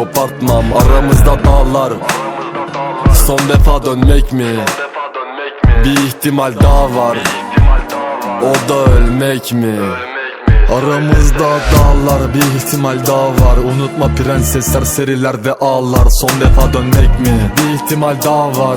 kopartmam Aramızda dağlar Son defa dönmek mi? Bir ihtimal daha var O da ölmek mi? Aramızda dağlar bir ihtimal daha var Unutma prensesler serilerde ağlar Son defa dönmek mi? Bir ihtimal daha var